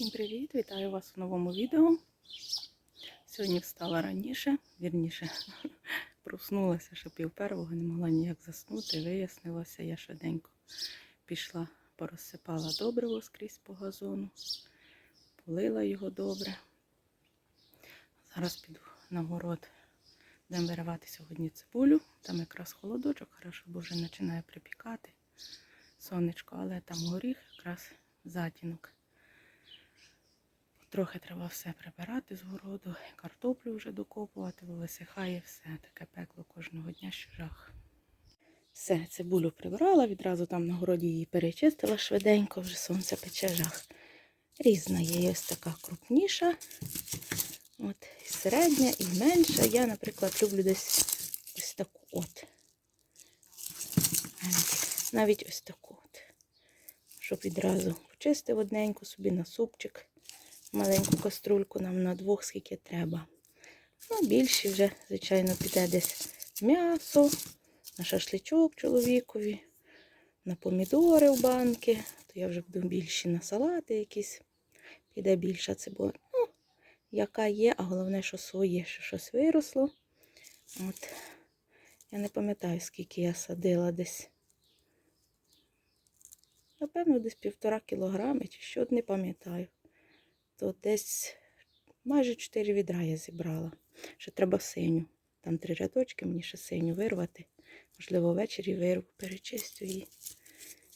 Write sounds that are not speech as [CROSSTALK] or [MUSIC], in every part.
Всім привіт! Вітаю вас в новому відео. Сьогодні встала раніше, вірніше, [LAUGHS] проснулася ще пів первого, не могла ніяк заснути. Вияснилося, я швиденько пішла, порозсипала добриво скрізь по газону, полила його добре. Зараз піду на город, будемо виривати сьогодні цибулю. Там якраз холодочок, хорошо, бо вже починає припікати сонечко, але там горіх якраз затінок. Трохи треба все прибирати з городу, картоплю вже докопувати, висихає все. Таке пекло кожного дня, що жах. Все, цибулю прибрала, відразу там на городі її перечистила швиденько, вже сонце пече жах. Різна є ось така крупніша. От, і середня і менша. Я, наприклад, люблю десь ось таку от. Навіть, ось таку от. Щоб відразу почистив одненьку собі на супчик маленьку каструльку нам на двох, скільки треба. Ну, більше вже, звичайно, піде десь м'ясо, на шашличок чоловікові, на помідори в банки. То я вже буду більші на салати якісь. Піде більша цибуля. Ну, яка є, а головне, що своє, що щось виросло. От. Я не пам'ятаю, скільки я садила десь. Напевно, десь півтора кілограми, чи що, не пам'ятаю то десь майже 4 відра я зібрала. Ще треба синю. Там три рядочки, мені ще синю вирвати. Можливо, ввечері вирву, перечистю її.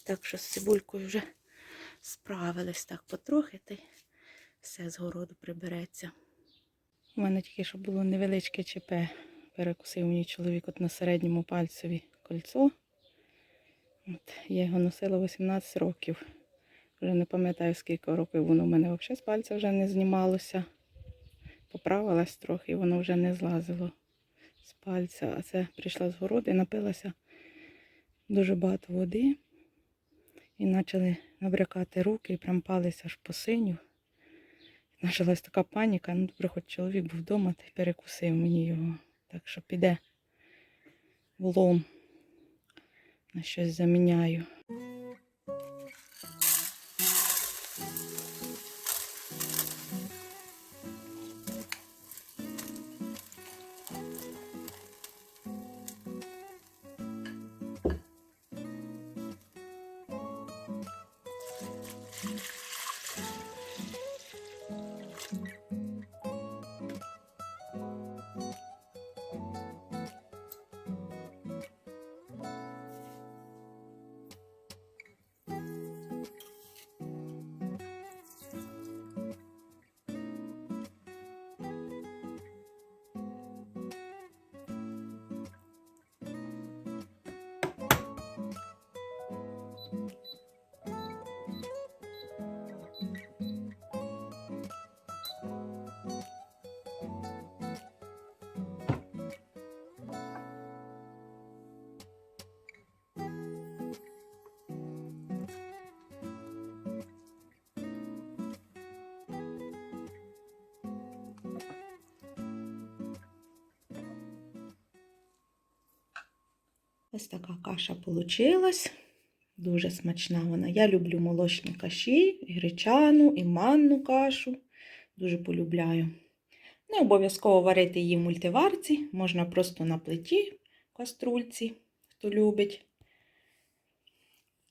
Так що з цибулькою вже справились так потрохи, та й все з городу прибереться. У мене тільки що було невеличке ЧП. Перекусив мені чоловік от на середньому пальцеві кольцо. От, я його носила 18 років. Вже не пам'ятаю, скільки років воно в мене взагалі з пальця вже не знімалося. Поправилась трохи, і воно вже не злазило з пальця. А це прийшла з городу і напилася дуже багато води. І почали набрякати руки, і прям палися аж по синю. Почалась така паніка. Ну, добре, хоч чоловік був вдома та й перекусив мені його. Так що піде в лом. На щось заміняю. Mm-hmm. Ось така каша получилась. Дуже смачна вона. Я люблю молочні каші, і гречану, і манну кашу. Дуже полюбляю. Не обов'язково варити її в мультиварці, можна просто на плиті каструльці, хто любить.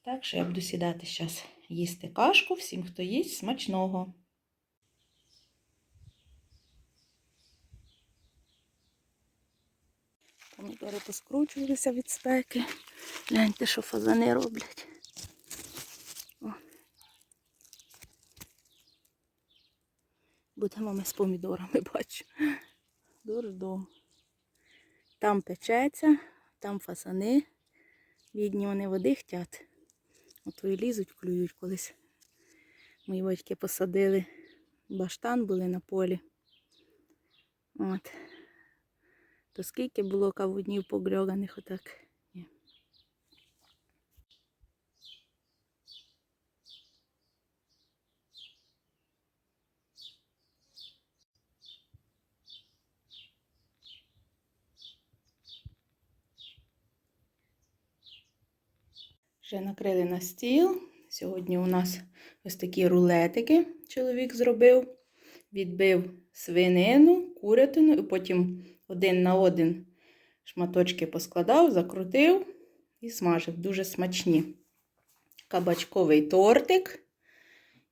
Так що я буду сідати зараз їсти кашку. Всім, хто їсть, смачного. Помідори поскручувалися від спеки. Гляньте, що фазани роблять. О. Будемо ми з помідорами, бачу. Дурдом. Там печеться, там фазани. Бідні вони води хтять. Ото і лізуть, клюють колись. Мої батьки посадили баштан були на полі. От. То скільки було кавунів погрьоганих отак. Ні. Вже накрили на стіл. Сьогодні у нас Ось такі рулетики чоловік зробив. Відбив свинину, курятину, і потім один на один шматочки поскладав, закрутив і смажив. Дуже смачні. Кабачковий тортик.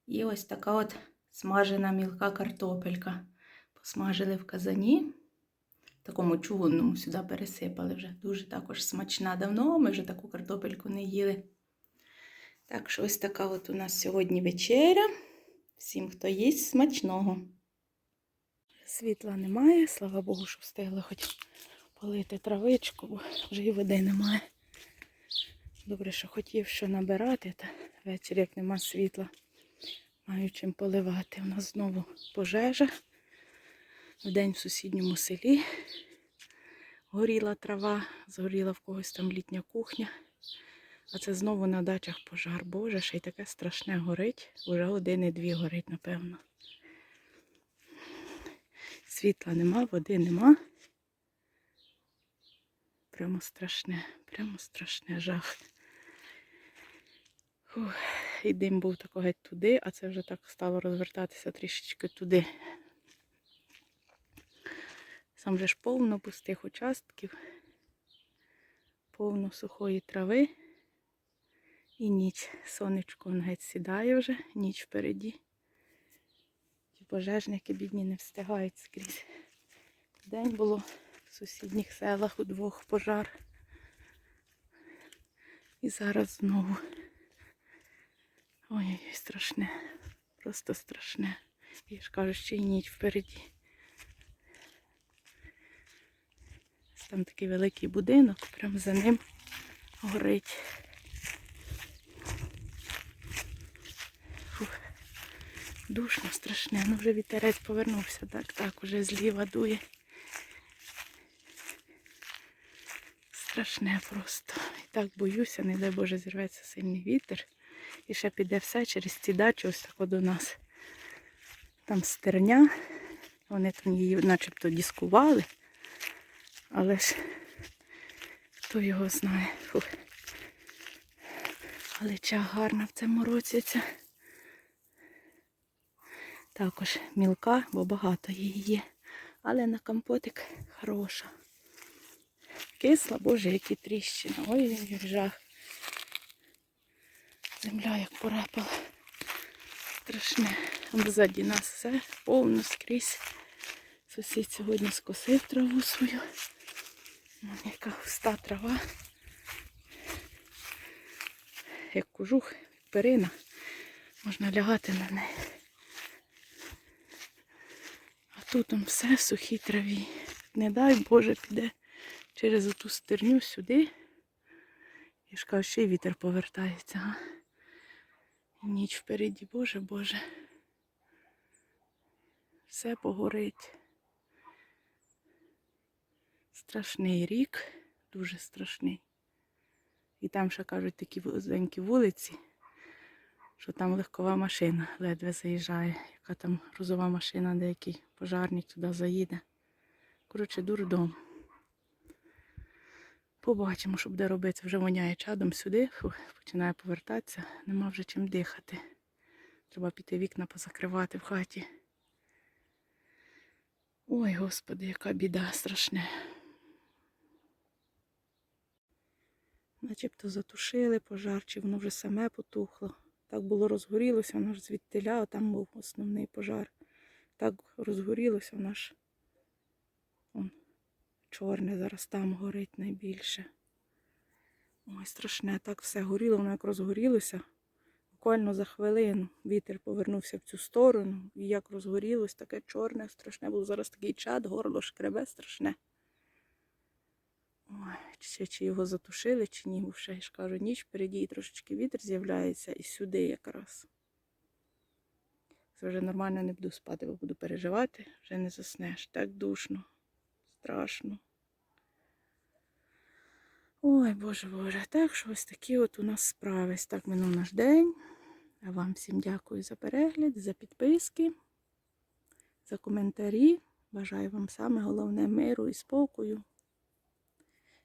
І ось така от смажена мілка картопелька. Посмажили в казані. В такому чугунному сюди пересипали вже. Дуже також смачна. Давно ми вже таку картопельку не їли. Так що ось така от у нас сьогодні вечеря. Всім, хто їсть, смачного. Світла немає, слава Богу, що встигли хоч полити травичку, бо вже і води немає. Добре, що хотів що набирати, та ввечері, як нема світла, маю чим поливати. У нас знову пожежа. Вдень в сусідньому селі горіла трава, згоріла в когось там літня кухня. А це знову на дачах пожар. Боже, ще й таке страшне горить. Уже години-дві горить, напевно. Світла нема, води нема. Прямо страшне, прямо страшне жах. Фух. І дим був тако геть туди, а це вже так стало розвертатися трішечки туди. Сам же ж повно пустих участків, повно сухої трави. І ніч. Сонечко он геть сідає вже, ніч впереді. Пожежники бідні не встигають скрізь. День було в сусідніх селах у двох пожар. І зараз знову. Ой-ой, страшне. Просто страшне. Я ж кажу, ще й ніч впереді. Там такий великий будинок, прямо за ним горить. Душно, страшне. Ну вже вітерець повернувся. Так, так, уже зліва дує. Страшне просто. І так боюся, не дай Боже, зірветься сильний вітер. І ще піде все через ці дачі ось так до нас. Там стерня. Вони там її начебто дискували. Але ж хто його знає. Фух. Але ча гарна в цьому році ця. Також мілка, бо багато її є. Але на компотик хороша. Кисла, боже, які тріщини. Ой, жах. Земля як порепала. Страшне. Вон Ззаді нас все повно скрізь. Сусід сьогодні скосив траву свою. Вон яка густа трава. Як кожух, перина. Можна лягати на неї. Тут он все в сухій траві. Не дай Боже піде через оту стерню сюди. І ж кажу, ще й вітер повертається. А? Ніч впереді, Боже, Боже. Все погорить. Страшний рік, дуже страшний. І там ще кажуть такі вузенькі вулиці, що там легкова машина ледве заїжджає. Яка там грузова машина, деякий пожарник туди заїде. Коротше, дурдом. Побачимо, що буде робити. Вже воняє чадом сюди, Фу, починає повертатися, нема вже чим дихати. Треба піти вікна позакривати в хаті. Ой, господи, яка біда страшне. Начебто затушили пожар, чи воно вже саме потухло. Так було розгорілося, воно ж звідтиля, а там був основний пожар. Так розгорілося, воно ж он, чорне, зараз там горить найбільше. Ой, страшне, так все горіло, воно як розгорілося. Буквально за хвилину вітер повернувся в цю сторону, і як розгорілось, таке чорне, страшне було. Зараз такий чад, горло шкребе страшне. Ой, чи, чи його затушили, чи ні, бо ще я ж кажу, ніч впереді і трошечки вітер з'являється і сюди якраз. Це вже нормально не буду спати, бо буду переживати, вже не заснеш. Так душно, страшно. Ой, Боже Боже, так що ось такі от у нас справи. Так минув наш день. А вам всім дякую за перегляд, за підписки, за коментарі. Бажаю вам саме головне миру і спокою.